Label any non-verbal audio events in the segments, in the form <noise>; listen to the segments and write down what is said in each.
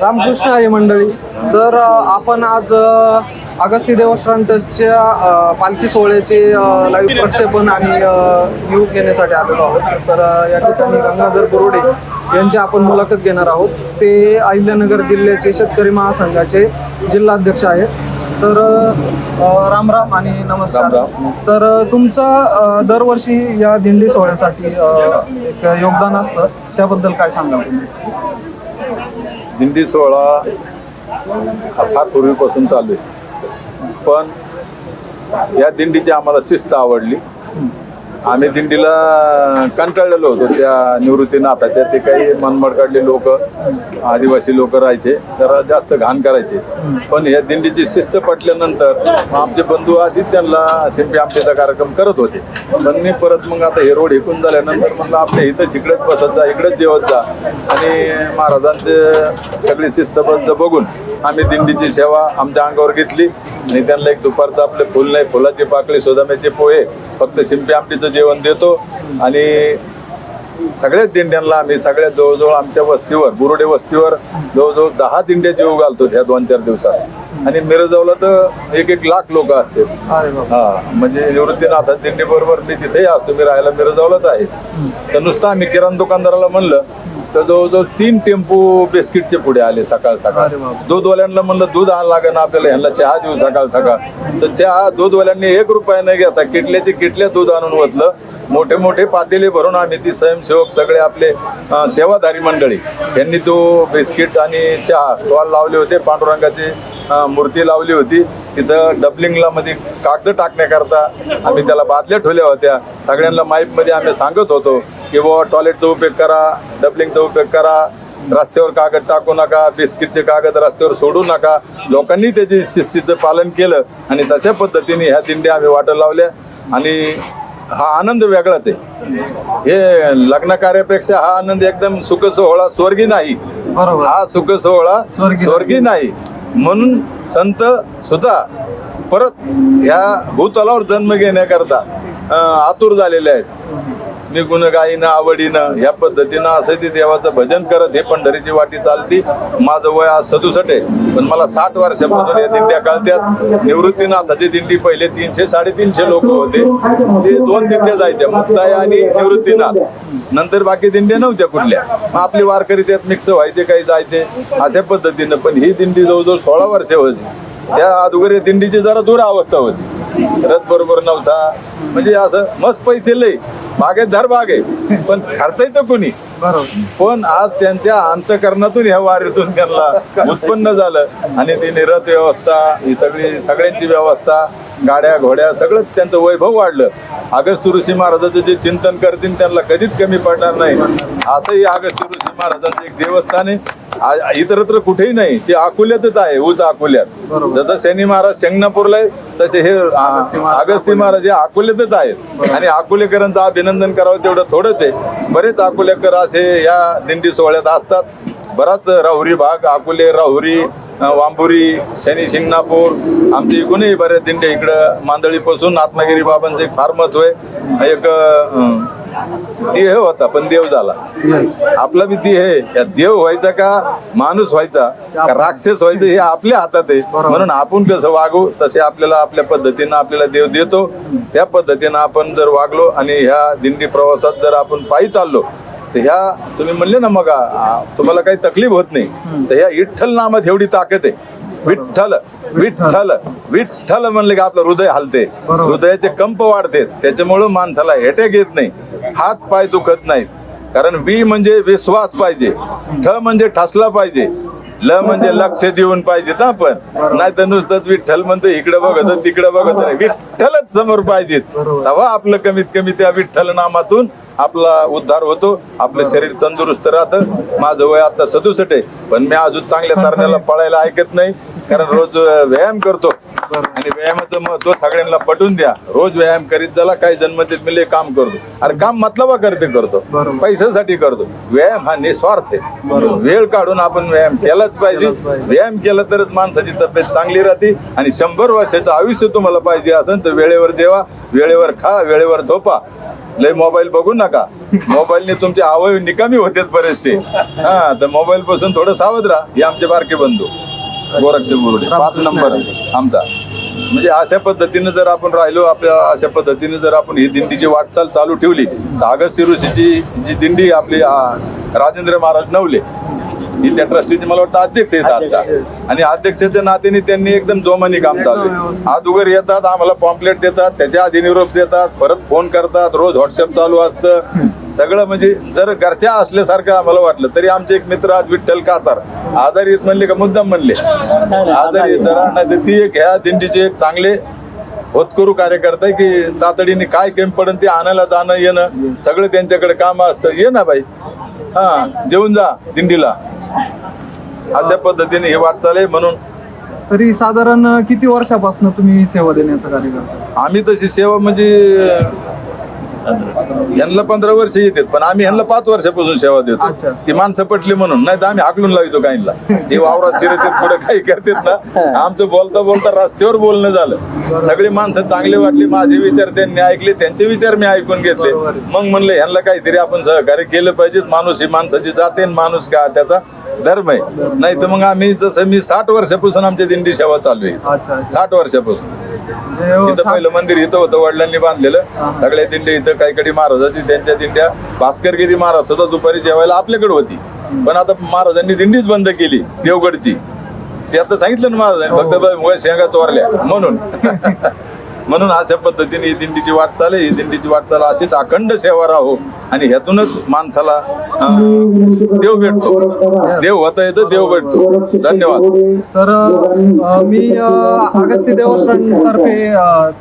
रामकृष्ण हरी मंडळी. तर आपण आज अगस्ती देवस्थान ट्रस्टच्या पालखी सोहळ्याचे लाईव्ह प्रक्षेपण आणि न्यूज घेण्यासाठी आलेलो आहोत. तर या ठिकाणी गंगाधर बोर्डे यांची आपण मुलाखत घेणार आहोत. ते अहिल्यानगर जिल्ह्याचे शेतकरी महासंघाचे जिल्हाध्यक्ष आहेत. तर राम राम आणि नमस्कार. तर तुमचं दरवर्षी या दिंडी सोहळ्यासाठी एक योगदान असतं. त्याबद्दल काय तुम्ही? दिंडी सोहळा फार पूर्वीपासून चालू आहे. पण या दिंडीची आम्हाला शिस्त आवडली. आम्ही दिंडीला कंटाळलेलो होतो त्या निवृत्तीनाथाच्या ते काही मनमड काढले लोक आदिवासी लोक राहायचे जरा जास्त घाण करायचे. पण या दिंडीची शिस्त पटल्यानंतर आमचे बंधू आधी त्यांना शिंपी आमटेचा कार्यक्रम करत होते. पण मी परत मग आता हे रोड हिकून झाल्यानंतर म्हणलं आपल्या इथंच इकडेच बसत जा इकडेच जेवत जा. आणि महाराजांचे सगळी शिस्तबद्ध बघून आम्ही दिंडीची सेवा आमच्या अंगावर घेतली. आणि त्यांना एक दुपारचं आपले फुल नाही फुलाची पाकळी सोदाम्याचे पोहे फक्त शिंपी आमटीचं जेवण देतो. आणि सगळ्याच दिंड्यांना आम्ही सगळ्या जवळजवळ आमच्या वस्तीवर बुरुडे वस्तीवर जवळजवळ दहा दिंड्या जेव घालतो ह्या दोन चार दिवसात. आणि मिरजवला तर एक एक लाख लोक बाबा हा म्हणजे निवृत्तीनाथ दिंडी बरोबर मी तिथेही असतो मी राहायला मिरजावलाच आहे. तर नुसतं आम्ही किराणा दुकानदाराला म्हणलं तर जवळजवळ तीन टेम्पो बिस्किटचे पुढे आले सकाळ सकाळ. दूधवाल्यांना म्हणलं दूध आण लागेल आपल्याला ह्यांना चहा देऊ सकाळ सकाळ. तर चहा दूधवाल्यांनी एक रुपया न घेता किटल्याचे किटल्या दूध आणून ओतलं. मोठे मोठे पातेले भरून आम्ही ती स्वयंसेवक सगळे आपले सेवाधारी मंडळी यांनी तो बिस्किट आणि चहा स्टॉल लावले होते पांडुरंगाची मूर्ती लावली होती. तिथं डबलिंगला मध्ये कागद टाकण्याकरता आम्ही त्याला बादल्या ठेवल्या होत्या. सगळ्यांना माईपमध्ये आम्ही सांगत होतो की बाबा टॉयलेटचा उपयोग करा डबलिंगचा उपयोग करा रस्त्यावर कागद टाकू नका बिस्किटचे कागद रस्त्यावर सोडू नका. लोकांनी त्याची शिस्तीचं पालन केलं आणि तशा पद्धतीने ह्या दिंड्या आम्ही वाटर लावल्या. आणि हा आनंद वेगळाच आहे. हे लग्न कार्यापेक्षा हा आनंद एकदम सुख सोहळा स्वर्गी नाही. हा सुख सोहळा स्वर्गी नाही. म्हणून संत सुद्धा परत ह्या भूतलावर जन्म घेण्याकरता आतुर झालेले आहेत. मी गुणगाईनं आवडीनं ह्या पद्धतीनं असं ते देवाचं भजन करत हे पंढरीची वाटी चालती. माझं वय आज सदुसष्ट आहे पण मला साठ वर्षापासून या दिंड्या कळत्यात. निवृत्तीनाथाची दिंडी पहिले तीनशे साडेतीनशे लोक होते. ते दोन दिंड्या जायच्या मुक्ताय आणि निवृत्तीनाथ. नंतर बाकी दिंड्या नव्हत्या कुठल्या. मग आपले वारकरी त्यात मिक्स व्हायचे काही जायचे अशा पद्धतीनं. पण ही दिंडी जवळजवळ सोळा वर्षे होती. त्या अगोदर दिंडीची जरा दूर अवस्था होती. रथ बरोबर नव्हता. म्हणजे असं मस्त पैसे लय. बागेत धर बाग. आहे पण खर्चायचं कोणी. बरोबर. पण आज त्यांच्या अंतकरणातून ह्या वारीतून त्यांना उत्पन्न झालं. आणि ती निरत व्यवस्था ही सगळी सगळ्यांची व्यवस्था गाड्या घोड्या सगळं त्यांचं वैभव वाढलं. अगस्त ऋषी महाराजाचं जे चिंतन करतील त्यांना कधीच कमी पडणार नाही. असंही अगस्त ऋषी महाराजांचं एक देवस्थान आहे. इतरत्र कुठेही नाही. ते अकोल्यातच आहे उच अकोल्यात. जसं शनी महाराज शेंगणापूरला आहे तसे हे अगस्ती महाराज हे अकोल्यातच आहेत. आणि अकोलेकरांचं अभिनंदन करावं तेवढं थोडंच आहे. बरेच अकोलेकर असे या दिंडी सोहळ्यात असतात. बराच राहुरी भाग अकोले राहुरी वांबुरी शनी शिंगणापूर आमच्या इकडूनही बऱ्याच दिंड्या इकडं मांदळीपासून रत्नागिरी बाबांचं एक फार महत्त्व आहे एक देह होता पण देव झाला. आपला बी देह आहे या देव व्हायचा का माणूस व्हायचा का राक्षस व्हायचं हे आपल्या हातात आहे. म्हणून आपण कसं वागू तसे आपल्याला आपल्या पद्धतीनं आपल्याला देव देतो. त्या पद्धतीनं आपण जर वागलो आणि ह्या दिंडी प्रवासात जर आपण पायी चाललो तर ह्या तुम्ही म्हणले ना मग तुम्हाला काही तकलीफ होत नाही. तर ह्या विठ्ठल नामात एवढी ताकद आहे. विठ्ठल विठ्ठल विठ्ठल म्हणले की आपलं हृदय हलते. हृदयाचे कंप वाढते. त्याच्यामुळं माणसाला हेटेक येत नाही. हात पाय दुखत नाहीत. कारण वी म्हणजे विश्वास पाहिजे. ठ म्हणजे ठसला पाहिजे. ल म्हणजे लक्ष देऊन पाहिजे ना आपण. नाही तर नुसतंच विठ्ठल म्हणतो इकडे बघत तिकडे बघत नाही विठ्ठलच समोर पाहिजेत. तेव्हा आपलं कमीत कमी त्या विठ्ठल नामातून आपला उद्धार होतो. आपलं शरीर तंदुरुस्त राहतं. माझं वय आता सदुसष्ट आहे. पण मी अजून चांगल्या तरण्याला <laughs> पळायला ऐकत नाही. कारण रोज व्यायाम करतो. आणि व्यायामाचं महत्त्व सगळ्यांना पटवून द्या. रोज व्यायाम करीत झाला काही जन्मतेत मिले काम करतो. अरे काम मतलबा करते करतो. पैशासाठी करतो. व्यायाम हा निस्वार्थ आहे. वेळ काढून आपण व्यायाम केलाच पाहिजे. व्यायाम केला तरच माणसाची तब्येत चांगली राहते. आणि शंभर वर्षाचं आयुष्य तुम्हाला पाहिजे असेल तर वेळेवर जेवा वेळेवर खा वेळेवर झोपा. लय मोबाईल बघू नका. मोबाईलने तुमचे अवयव निकामी होतेत बरेचसे. हा तर मोबाईल पासून थोडं सावध राहा. हे आमचे बारके बंधू. गोरक्ष बुरुडे पाच नंबर आमचा. म्हणजे अशा पद्धतीने जर आपण राहिलो आपल्या अशा पद्धतीने जर आपण ही दिंडीची वाटचाल चालू ठेवली तर अगस्ती ऋषीची जी दिंडी आपली राजेंद्र महाराज नवले ही त्या ट्रस्टीचे मला वाटतं अध्यक्ष आहेत आता. आणि अध्यक्षाच्या नात्याने त्यांनी एकदम जोमानी काम चालू उघड येतात आम्हाला पॉम्पलेट देतात त्याच्या आधी निरोप देतात परत फोन करतात रोज व्हॉट्सअप चालू असतं. सगळं म्हणजे जर घरच्या असल्यासारखं आम्हाला वाटलं तरी आमचे एक मित्र आज विठ्ठल कातार आजारी येत म्हणले का मुद्दाम म्हणले? आजारी येत जरा नाही तर ती एक ह्या दिंडीचे एक चांगले होतकरू कार्यकर्ता की तातडीने काय कमी पडन ते आणायला जाणं येणं सगळं त्यांच्याकडे काम असतं. ये ना बाई. हा जेवून जा दिंडीला. अशा पद्धतीने हे वाटचाल आहे म्हणून. तरी साधारण किती वर्षापासून तुम्ही सेवा देण्याचं कार्य करता आम्ही तशी सेवा म्हणजे यांना पंधरा वर्ष येतात पण आम्ही यांना पाच वर्षापासून सेवा. देतो. ती माणसं पटली म्हणून नाही तर आम्ही हाकलून लावतो काहींना. हे वावरात शिरतात पुढे काही करतात ना. आमचं बोलता बोलता रस्त्यावर बोलणं झालं. सगळी माणसं चांगली वाटली माझे विचार त्यांनी ऐकले त्यांचे विचार मी ऐकून घेतले. मग म्हणलं ह्यांना काहीतरी आपण सहकार्य केलं पाहिजे माणूस ही माणसाची जाते माणूस का त्याचा धर्म आहे. नाही तर मग आम्ही जसं मी साठ वर्षापासून आमची दिंडी सेवा चालू आहे. साठ वर्षापासून. इथं सा- पहिलं मंदिर इथं होतं वडिलांनी बांधलेलं. सगळ्या दिंड्या इथं काहीकडे महाराजाची त्यांच्या दिंड्या. भास्करगिरी महाराज सुद्धा दुपारी जेवायला आपल्याकडे होती. पण आता महाराजांनी दिंडीच बंद केली देवगडची. ते आता सांगितलं ना महाराजांनी फक्त मुळे शेंगा चोरल्या म्हणून. <laughs> म्हणून अशा पद्धतीने ही दिंडीची वाटचाल आहे. ही दिंडीची वाटचाल अशीच अखंड सेवा राहो आणि ह्यातूनच माणसाला देव भेटतो. देव होता येतं देव भेटतो. धन्यवाद. तर अ, मी अ, अगस्ती देवस्थानतर्फे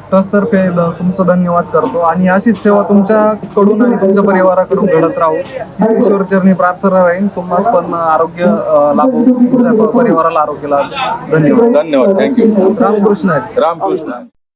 ट्रस्ट तर्फे ल- तुमचं धन्यवाद करतो. आणि अशीच सेवा तुमच्याकडून आणि तुमच्या परिवाराकडून घडत राहू. हीच ईश्वरचरणी प्रार्थना राहील तुम्हाला पण आरोग्य अ, लाभो. तुमच्या परिवाराला आरोग्य लाभो. धन्यवाद. धन्यवाद. Thank you Ramakrishna. Ramakrishna.